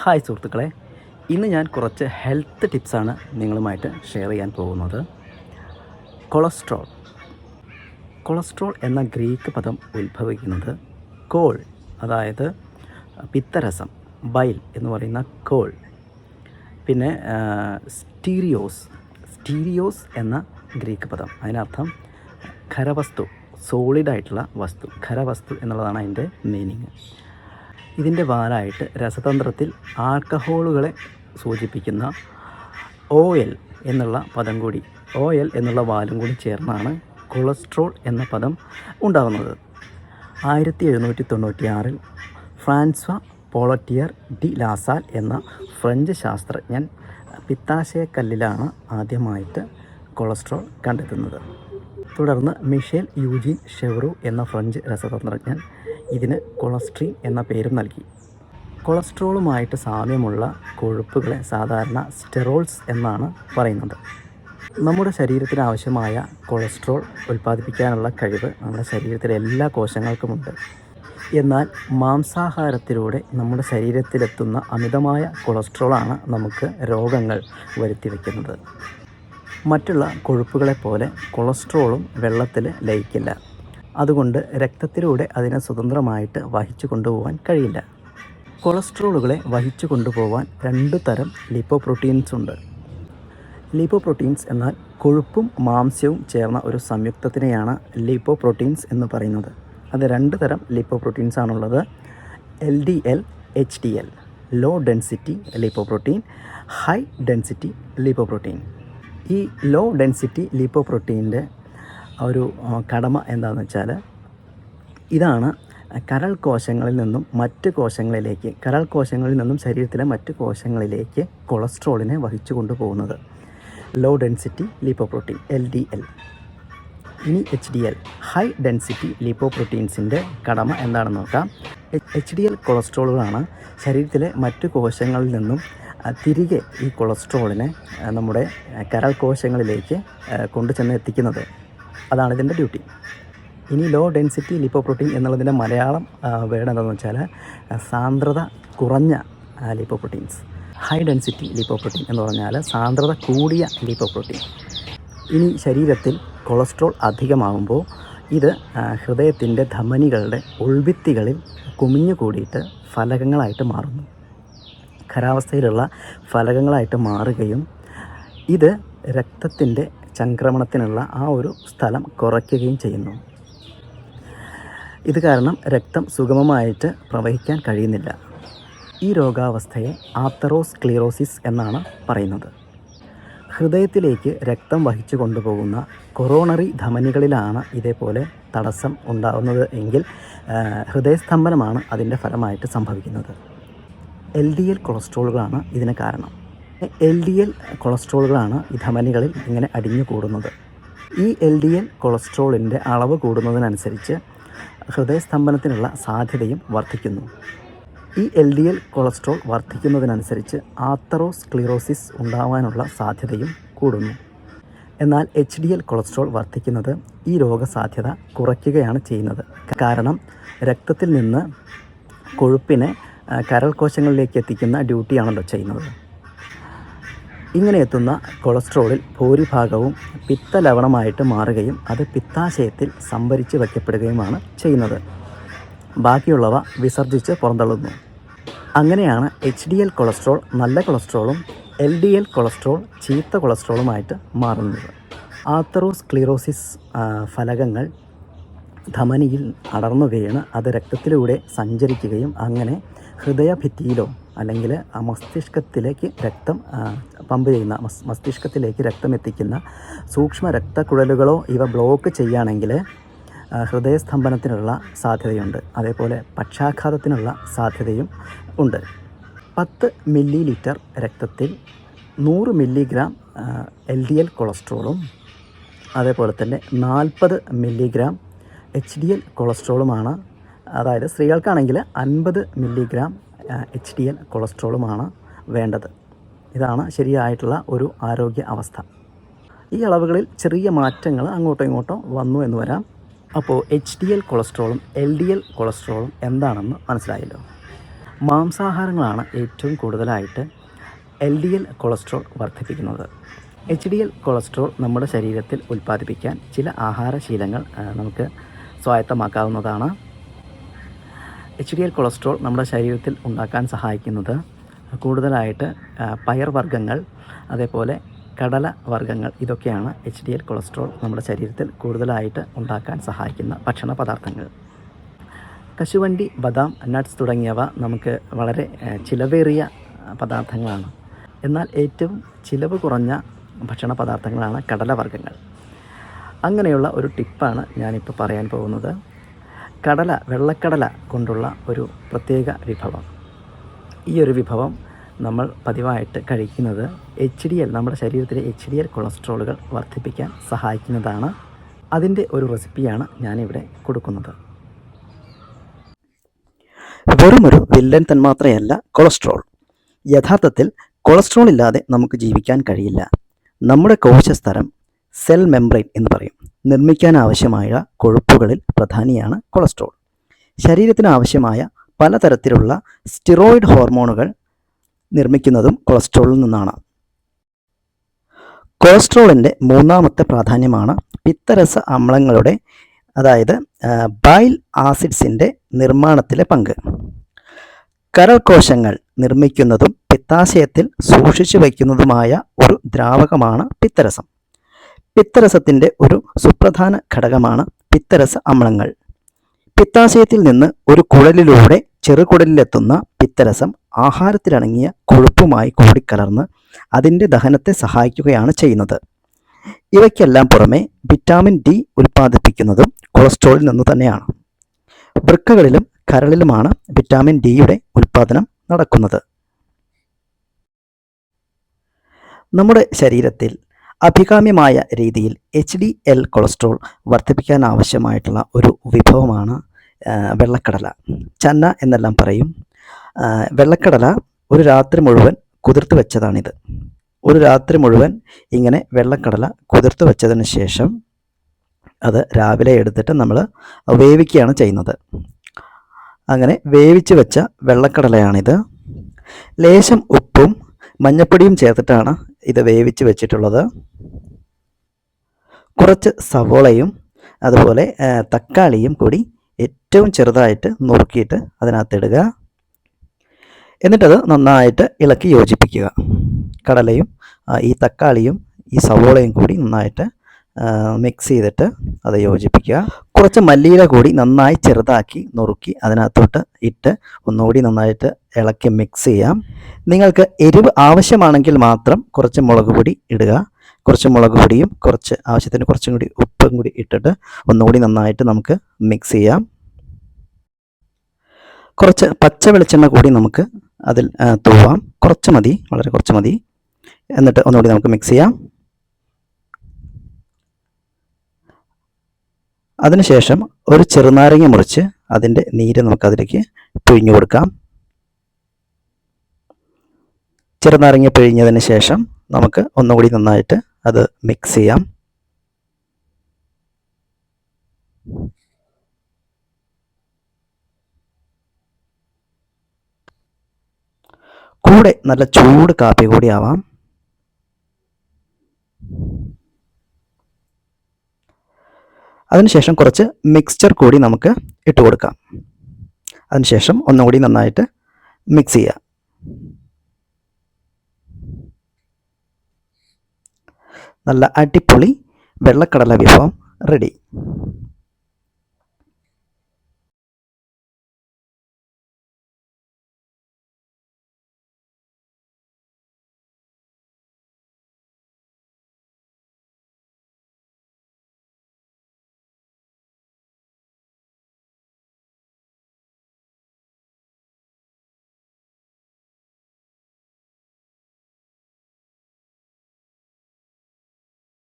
Hi സുഹൃത്തുക്കളെ ഇന്ന് ഞാൻ കുറച്ച് ഹെൽത്ത് ടിപ്സാണ് നിങ്ങളുമായിട്ട് ഷെയർ ചെയ്യാൻ പോകുന്നത്. കൊളസ്ട്രോൾ. കൊളസ്ട്രോൾ എന്ന ഗ്രീക്ക് പദം ഉത്ഭവിക്കുന്നത് കോൾ അതായത് പിത്തരസം ബൈൽ എന്ന് പറയുന്ന കോൾ. പിന്നെ സ്റ്റീരിയോസ്. സ്റ്റീരിയോസ് എന്ന ഗ്രീക്ക് പദം. അതിനർത്ഥം ഖരവസ്തു സോളിഡായിട്ടുള്ള വസ്തു. ഖരവസ്തു എന്നുള്ളതാണ് അതിന്റെ മീനിങ്. ഇതിന്റെ വാലായിട്ട് രസതന്ത്രത്തിൽ ആൽക്കഹോളുകളെ സൂചിപ്പിക്കുന്ന ഒ എൽ എന്നുള്ള പദം കൂടി ഒ എൽ എന്നുള്ള വാലും കൂടി ചേർന്നാണ് കൊളസ്ട്രോൾ എന്ന പദം ഉണ്ടാകുന്നത് ആയിരത്തി എഴുന്നൂറ്റി തൊണ്ണൂറ്റി ആറിൽ ഫ്രാൻസ്വ പോളറ്റിയർ ഡി ലാസാൽ എന്ന ഫ്രഞ്ച് ശാസ്ത്രജ്ഞൻ പിത്താശയക്കല്ലിലാണ് ആദ്യമായിട്ട് കൊളസ്ട്രോൾ കണ്ടെത്തുന്നത്. തുടർന്ന് മിഷേൽ യൂജിൻ ഷെവറു എന്ന ഫ്രഞ്ച് രസതന്ത്രജ്ഞൻ ഇതിന് കൊളസ്ട്രി എന്ന പേരും നൽകി. കൊളസ്ട്രോളുമായിട്ട് സാമ്യമുള്ള കൊഴുപ്പുകളെ സാധാരണ സ്റ്റെറോൾസ് എന്നാണ് പറയുന്നത്. നമ്മുടെ ശരീരത്തിന് ആവശ്യമായ കൊളസ്ട്രോൾ ഉൽപ്പാദിപ്പിക്കാനുള്ള കഴിവ് നമ്മുടെ ശരീരത്തിലെ എല്ലാ കോശങ്ങൾക്കുമുണ്ട്. എന്നാൽ മാംസാഹാരത്തിലൂടെ നമ്മുടെ ശരീരത്തിലെത്തുന്ന അമിതമായ കൊളസ്ട്രോളാണ് നമുക്ക് രോഗങ്ങൾ വരുത്തി വയ്ക്കുന്നത് മറ്റുള്ള കൊഴുപ്പുകളെപ്പോലെ കൊളസ്ട്രോളും വെള്ളത്തിൽ ലയിക്കില്ല. അതുകൊണ്ട് രക്തത്തിലൂടെ അതിനെ സ്വതന്ത്രമായിട്ട് വഹിച്ചു കൊണ്ടുപോകാൻ കഴിയില്ല. കൊളസ്ട്രോളുകളെ വഹിച്ചു കൊണ്ടുപോകാൻ രണ്ട് തരം ലിപ്പോപ്രോട്ടീൻസ് ഉണ്ട്. ലിപ്പോപ്രോട്ടീൻസ് എന്നാൽ കൊഴുപ്പും മാംസ്യവും ചേർന്ന ഒരു സംയുക്തത്തിനെയാണ് ലിപ്പോപ്രോട്ടീൻസ് എന്ന് പറയുന്നത്. അത് രണ്ട് തരം ലിപ്പോപ്രോട്ടീൻസ് ആണുള്ളത്. L D L H D L low density lipoprotein high density lipoprotein. ഈ ലോ ഡെൻസിറ്റി ലിപ്പോപ്രോട്ടീന്റെ ഒരു കടമ എന്താണെന്ന് വെച്ചാൽ ഇതാണ് കരൾ കോശങ്ങളിൽ നിന്നും മറ്റ് കോശങ്ങളിലേക്ക് കരൾ കോശങ്ങളിൽ നിന്നും ശരീരത്തിലെ മറ്റ് കോശങ്ങളിലേക്ക് കൊളസ്ട്രോളിനെ വഹിച്ചു കൊണ്ടുപോകുന്നത്. Low density lipoprotein L D L ഇനി H D L high density ലിപ്പോപ്രോട്ടീൻസിന്റെ കടമ എന്താണെന്ന് നോക്കാം. എച്ച് ഡി എൽ കൊളസ്ട്രോളുകളാണ് ശരീരത്തിലെ മറ്റു കോശങ്ങളിൽ നിന്നും തിരികെ ഈ കൊളസ്ട്രോളിനെ നമ്മുടെ കരൾ കോശങ്ങളിലേക്ക് കൊണ്ടുചെന്ന് എത്തിക്കുന്നത് അതാണ് ഇതിന്റെ ഡ്യൂട്ടി. ഇനി ലോ ഡെൻസിറ്റി ലിപ്പോപ്രോട്ടീൻ എന്നുള്ളതിന്റെ മലയാളം വേർഡ് എന്താണെന്ന് വെച്ചാൽ സാന്ദ്രത കുറഞ്ഞ ലിപ്പോപ്രോട്ടീൻസ് ഹൈ ഡെൻസിറ്റി ലിപ്പോപ്രോട്ടീൻ എന്ന് പറഞ്ഞാൽ സാന്ദ്രത കൂടിയ ലിപ്പോപ്രോട്ടീൻ ഇനി ശരീരത്തിൽ കൊളസ്ട്രോൾ അധികമാകുമ്പോൾ ഇത് ഹൃദയത്തിന്റെ ധമനികളുടെ ഉൾഭിത്തികളിൽ കുമിഞ്ഞു കൂടിയിട്ട് ഫലകങ്ങളായിട്ട് മാറുന്നു. ഖരാവസ്ഥയിലുള്ള ഫലകങ്ങളായിട്ട് മാറുകയും ഇത് രക്തത്തിന്റെ ചംക്രമണത്തിനുള്ള ആ ഒരു സ്ഥലം കുറയ്ക്കുകയും ചെയ്യുന്നു. ഇത് കാരണം രക്തം സുഗമമായിട്ട് പ്രവഹിക്കാൻ കഴിയുന്നില്ല. ഈ രോഗാവസ്ഥയെ ആത്തറോസ് ക്ലീറോസിസ് എന്നാണ് പറയുന്നത്. ഹൃദയത്തിലേക്ക് രക്തം വഹിച്ചു കൊണ്ടുപോകുന്ന കൊറോണറി ധമനികളിലാണ് ഇതേപോലെ തടസ്സം ഉണ്ടാകുന്നത് എങ്കിൽ ഹൃദയസ്തംഭനമാണ് അതിന്റെ ഫലമായിട്ട് സംഭവിക്കുന്നത്. എൽ ഡി എൽ കൊളസ്ട്രോളുകളാണ് ഇതിന് കാരണം. എൽ ഡി എൽ കൊളസ്ട്രോളുകളാണ് ഈ ധമനികളിൽ ഇങ്ങനെ അടിഞ്ഞു കൂടുന്നത് ഈ എൽ ഡി എൽ കൊളസ്ട്രോളിന്റെ അളവ് കൂടുന്നതിനനുസരിച്ച് ഹൃദയസ്തംഭനത്തിനുള്ള സാധ്യതയും വർദ്ധിക്കുന്നു. ഈ എൽ ഡി എൽ കൊളസ്ട്രോൾ വർദ്ധിക്കുന്നതിനനുസരിച്ച് ആത്തറോസ്ക്ലിറോസിസ് ഉണ്ടാവാനുള്ള സാധ്യതയും കൂടുന്നു. എന്നാൽ എച്ച് ഡി എൽ കൊളസ്ട്രോൾ വർദ്ധിക്കുന്നത് ഈ രോഗസാധ്യത കുറയ്ക്കുകയാണ് ചെയ്യുന്നത്. കാരണം രക്തത്തിൽ നിന്ന് കൊഴുപ്പിനെ കരൾ കോശങ്ങളിലേക്ക് എത്തിക്കുന്ന ഡ്യൂട്ടിയാണല്ലോ ചെയ്യുന്നത്. ഇങ്ങനെ എത്തുന്ന കൊളസ്ട്രോളിൽ ഭൂരിഭാഗവും പിത്തലവണമായിട്ട് മാറുകയും അത് പിത്താശയത്തിൽ സംഭരിച്ച് വയ്ക്കപ്പെടുകയുമാണ് ചെയ്യുന്നത്. ബാക്കിയുള്ളവ വിസർജിച്ച് പുറന്തള്ളുന്നു. അങ്ങനെയാണ് എച്ച് ഡി എൽ കൊളസ്ട്രോൾ നല്ല കൊളസ്ട്രോളും എൽ ഡി എൽ കൊളസ്ട്രോൾ ചീത്ത കൊളസ്ട്രോളുമായിട്ട് മാറുന്നത്. ആത്തറോസ്ക്ലീറോസിസ് ഫലകങ്ങൾ ധമനിയിൽ അടർന്നു വീണ് അത് രക്തത്തിലൂടെ സഞ്ചരിക്കുകയും അങ്ങനെ ഹൃദയഭിത്തിയിലോ അല്ലെങ്കിൽ ആ മസ്തിഷ്കത്തിലേക്ക് രക്തം പമ്പ് ചെയ്യുന്ന മസ്തിഷ്കത്തിലേക്ക് രക്തം എത്തിക്കുന്ന സൂക്ഷ്മ രക്തക്കുഴലുകളോ ഇവ ബ്ലോക്ക് ചെയ്യുകയാണെങ്കിൽ ഹൃദയസ്തംഭനത്തിനുള്ള സാധ്യതയുണ്ട്. അതേപോലെ പക്ഷാഘാതത്തിനുള്ള സാധ്യതയും ഉണ്ട്. പത്ത് മില്ലി ലിറ്റർ രക്തത്തിൽ നൂറ് മില്ലിഗ്രാം എൽ ഡി എൽ കൊളസ്ട്രോളും അതേപോലെ തന്നെ നാൽപ്പത് മില്ലിഗ്രാം എച്ച് ഡി എൽ കൊളസ്ട്രോളുമാണ്. അതായത് സ്ത്രീകൾക്കാണെങ്കിൽ അൻപത് മില്ലിഗ്രാം എച്ച് ഡി എൽ കൊളസ്ട്രോളുമാണ് വേണ്ടത്. ഇതാണ് ശരിയായിട്ടുള്ള ഒരു ആരോഗ്യ അവസ്ഥ. ഈ അളവുകളിൽ ചെറിയ മാറ്റങ്ങൾ അങ്ങോട്ടോ ഇങ്ങോട്ടോ വന്നു എന്ന് വരാം. അപ്പോൾ എച്ച് ഡി എൽ കൊളസ്ട്രോളും എൽ ഡി എൽ കൊളസ്ട്രോളും എന്താണെന്ന് മനസ്സിലായല്ലോ? മാംസാഹാരങ്ങളാണ് ഏറ്റവും കൂടുതലായിട്ട് എൽ ഡി എൽ കൊളസ്ട്രോൾ വർദ്ധിപ്പിക്കുന്നത്. എച്ച് ഡി എൽ കൊളസ്ട്രോൾ നമ്മുടെ ശരീരത്തിൽ ഉൽപ്പാദിപ്പിക്കാൻ ചില ആഹാരശീലങ്ങൾ നമുക്ക് സ്വായത്തമാക്കാവുന്നതാണ്. എച്ച് ഡി എൽ കൊളസ്ട്രോൾ നമ്മുടെ ശരീരത്തിൽ ഉണ്ടാക്കാൻ സഹായിക്കുന്നത് കൂടുതലായിട്ട് പയർ വർഗങ്ങൾ അതേപോലെ കടല വർഗങ്ങൾ ഇതൊക്കെയാണ് എച്ച് ഡി എൽ കൊളസ്ട്രോൾ നമ്മുടെ ശരീരത്തിൽ കൂടുതലായിട്ട് ഉണ്ടാക്കാൻ സഹായിക്കുന്ന ഭക്ഷണ പദാർത്ഥങ്ങൾ. കശുവണ്ടി ബദാം നട്ട്സ് തുടങ്ങിയവ നമുക്ക് വളരെ ചിലവേറിയ പദാർത്ഥങ്ങളാണ്. എന്നാൽ ഏറ്റവും ചിലവ് കുറഞ്ഞ ഭക്ഷണ പദാർത്ഥങ്ങളാണ് കടലവർഗങ്ങൾ അങ്ങനെയുള്ള ഒരു ടിപ്പാണ് ഞാനിപ്പോൾ പറയാൻ പോകുന്നത്. കടല വെള്ളക്കടല കൊണ്ടുള്ള ഒരു പ്രത്യേക വിഭവം. ഈ ഒരു വിഭവം നമ്മൾ പതിവായിട്ട് കഴിക്കുന്നത് എച്ച് ഡി എൽ നമ്മുടെ ശരീരത്തിലെ എച്ച് ഡി എൽ കൊളസ്ട്രോളുകൾ വർദ്ധിപ്പിക്കാൻ സഹായിക്കുന്നതാണ്. അതിന്റെ ഒരു റെസിപ്പിയാണ് ഞാനിവിടെ കൊടുക്കുന്നത്. വെറുമൊരു വില്ലൻ തന്മാത്രയല്ല കൊളസ്ട്രോൾ. യഥാർത്ഥത്തിൽ കൊളസ്ട്രോൾ ഇല്ലാതെ നമുക്ക് ജീവിക്കാൻ കഴിയില്ല. നമ്മുടെ കോശസ്തരം സെൽ മെംബ്രെയിൻ എന്ന് പറയും. നിർമ്മിക്കാൻ ആവശ്യമായ കൊഴുപ്പുകളിൽ പ്രധാനിയാണ് കൊളസ്ട്രോൾ. ശരീരത്തിന് ആവശ്യമായ പലതരത്തിലുള്ള സ്റ്റിറോയിഡ് ഹോർമോണുകൾ നിർമ്മിക്കുന്നതും കൊളസ്ട്രോളിൽ നിന്നാണ്. കൊളസ്ട്രോളിന്റെ മൂന്നാമത്തെ പ്രാധാന്യമാണ് പിത്തരസ അമ്ലങ്ങളുടെ അതായത് ബൈൽ ആസിഡ്സിന്റെ നിർമ്മാണത്തിലെ പങ്ക്. കരൾ കോശങ്ങൾ നിർമ്മിക്കുന്നതും പിത്താശയത്തിൽ സൂക്ഷിച്ചു വയ്ക്കുന്നതുമായ ഒരു ദ്രാവകമാണ് പിത്തരസം. പിത്തരസത്തിന്റെ ഒരു സുപ്രധാന ഘടകമാണ് പിത്തരസ അമ്ലങ്ങൾ. പിത്താശയത്തിൽ നിന്ന് ഒരു കുഴലിലൂടെ ചെറുകുടലിലെത്തുന്ന പിത്തരസം ആഹാരത്തിലടങ്ങിയ കൊഴുപ്പുമായി കൂടിക്കലർന്ന് അതിന്റെ ദഹനത്തെ സഹായിക്കുകയാണ് ചെയ്യുന്നത്. ഇവയ്ക്കെല്ലാം പുറമെ വിറ്റാമിൻ ഡി ഉൽപ്പാദിപ്പിക്കുന്നതും കൊളസ്ട്രോളിൽ നിന്ന് തന്നെയാണ്. വൃക്കകളിലും കരളിലുമാണ് വിറ്റാമിൻ ഡിയുടെ ഉൽപ്പാദനം നടക്കുന്നത്. നമ്മുടെ ശരീരത്തിൽ അഭികാമ്യമായ രീതിയിൽ എച്ച് ഡി എൽ കൊളസ്ട്രോൾ വർദ്ധിപ്പിക്കാൻ ആവശ്യമായിട്ടുള്ള ഒരു വിഭവമാണ് വെള്ളക്കടല. ചന്ന എന്നെല്ലാം പറയും. വെള്ളക്കടല ഒരു രാത്രി മുഴുവൻ കുതിർത്ത് വെച്ചതാണിത്. ഒരു രാത്രി മുഴുവൻ ഇങ്ങനെ വെള്ളക്കടല കുതിർത്ത് വെച്ചതിന് ശേഷം അത് രാവിലെ എടുത്തിട്ട് നമ്മൾ വേവിക്കുകയാണ് ചെയ്യുന്നത്. അങ്ങനെ വേവിച്ച് വെച്ച വെള്ളക്കടലയാണിത്. ലേശം ഉപ്പും മഞ്ഞപ്പൊടിയും ചേർത്തിട്ടാണ് ഇത് വേവിച്ച് വെച്ചിട്ടുള്ളത്. കുറച്ച് സവോളയും അതുപോലെ തക്കാളിയും കൂടി ഏറ്റവും ചെറുതായിട്ട് നുറുക്കിയിട്ട് അതിനകത്തിടുക എന്നിട്ടത് നന്നായിട്ട് ഇളക്കി യോജിപ്പിക്കുക. കടലയും ഈ തക്കാളിയും ഈ സവോളയും കൂടി നന്നായിട്ട് മിക്സ് ചെയ്തിട്ട് അത് യോജിപ്പിക്കുക. കുറച്ച് മല്ലിയില കൂടി നന്നായി ചെറുതാക്കി നുറുക്കി അതിനകത്തോട്ട് ഇട്ട് ഒന്നുകൂടി നന്നായിട്ട് ഇളക്കി മിക്സ് ചെയ്യാം. നിങ്ങൾക്ക് എരിവ് ആവശ്യമാണെങ്കിൽ മാത്രം കുറച്ച് മുളക് പൊടി ഇടുക. കുറച്ച് മുളക് പൊടിയും കുറച്ച് ആവശ്യത്തിന് കുറച്ചും കൂടി ഉപ്പും കൂടി ഇട്ടിട്ട് ഒന്നുകൂടി നന്നായിട്ട് നമുക്ക് മിക്സ് ചെയ്യാം. കുറച്ച് പച്ച വെളിച്ചെണ്ണ കൂടി നമുക്ക് അതിൽ തൂവാം. കുറച്ച് മതി വളരെ കുറച്ച് മതി. എന്നിട്ട് ഒന്നുകൂടി നമുക്ക് മിക്സ് ചെയ്യാം. അതിനുശേഷം ഒരു ചെറുനാരങ്ങ മുറിച്ച് അതിന്റെ നീര് നമുക്കതിലേക്ക് പിഴിഞ്ഞു കൊടുക്കാം. ചെറുനാരങ്ങ പിഴിഞ്ഞതിന് ശേഷം നമുക്ക് ഒന്നുകൂടി നന്നായിട്ട് അത് മിക്സ് ചെയ്യാം. കൂടെ നല്ല ചൂട് കാപ്പി കൂടി ആവാം. അതിനുശേഷം കുറച്ച് മിക്സ്ചർ കൂടി നമുക്ക് ഇട്ട് കൊടുക്കാം. അതിനുശേഷം ഒന്നുകൂടി നന്നായിട്ട് മിക്സ് ചെയ്യുക നല്ല അടിപൊളി വെള്ളക്കടല വിഭവം റെഡി